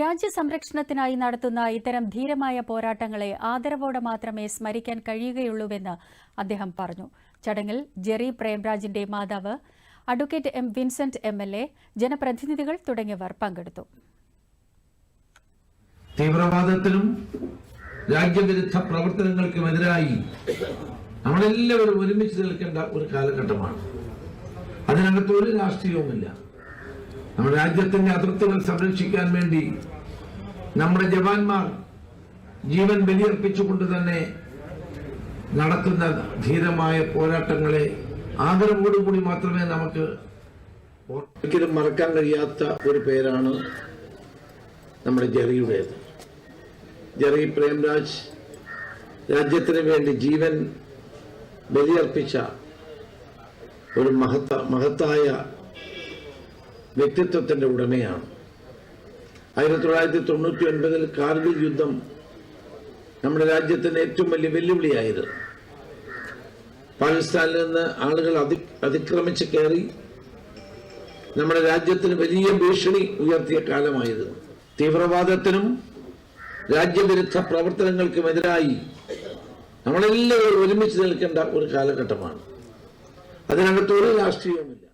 രാജ്യസംരക്ഷണത്തിനായി നടത്തുന്ന ഇത്തരം ധീരമായ പോരാട്ടങ്ങളെ ആദരവോടെ മാത്രമേ സ്മരിക്കാൻ കഴിയുകയുള്ളൂവെന്ന് അദ്ദേഹം പറഞ്ഞു. ചടങ്ങിൽ ജെറി പ്രേംരാജിന്റെ മാതാവ് advocate M Vincent M L A ജനപ്രതിനിധികൾ തുടങ്ങിയവർ പങ്കെടുത്തു. തീവ്രവാദത്തിനും രാജ്യവിരുദ്ധ പ്രവർത്തനങ്ങൾക്കുമെതിരായി നമ്മളെല്ലാവരും ഒരുമിച്ച് നിൽക്കേണ്ട ഒരു കാലഘട്ടമാണ്. അതിനകത്ത് ഒരു രാഷ്ട്രീയവുമില്ല. നമ്മുടെ രാജ്യത്തിന്റെ അതിർത്തികൾ സംരക്ഷിക്കാൻ വേണ്ടി നമ്മുടെ ജവാന്മാർ ജീവൻ ബലിയർപ്പിച്ചുകൊണ്ട് തന്നെ നടത്തുന്ന ധീരമായ പോരാട്ടങ്ങളെ ആദരവോടുകൂടി മാത്രമേ നമുക്ക് ഒരിക്കലും മറക്കാൻ കഴിയാത്ത ഒരു പേരാണ് നമ്മുടെ ജെറിയുടേത് ജെറി പ്രേംരാജ് രാജ്യത്തിന് വേണ്ടി ജീവൻ ബലിയർപ്പിച്ച ഒരു മഹത്ത മഹത്തായ വ്യക്തിത്വത്തിന്റെ ഉടമയാണ്. ആയിരത്തി തൊള്ളായിരത്തി തൊണ്ണൂറ്റി ഒൻപതിൽ കാർഗിൽ യുദ്ധം നമ്മുടെ രാജ്യത്തിന് ഏറ്റവും വലിയ വെല്ലുവിളിയായിരുന്നു പാകിസ്ഥാനിൽ നിന്ന് ആളുകൾ അതി അതിക്രമിച്ച് കയറി നമ്മുടെ രാജ്യത്തിന് വലിയ ഭീഷണി ഉയർത്തിയ കാലമായിരുന്നു തീവ്രവാദത്തിനും രാജ്യവിരുദ്ധ പ്രവർത്തനങ്ങൾക്കുമെതിരായി നമ്മളെല്ലാവരും ഒരുമിച്ച് നിൽക്കേണ്ട ഒരു കാലഘട്ടമാണ്. അതിനകത്ത് ഒരു രാഷ്ട്രീയവുമില്ല.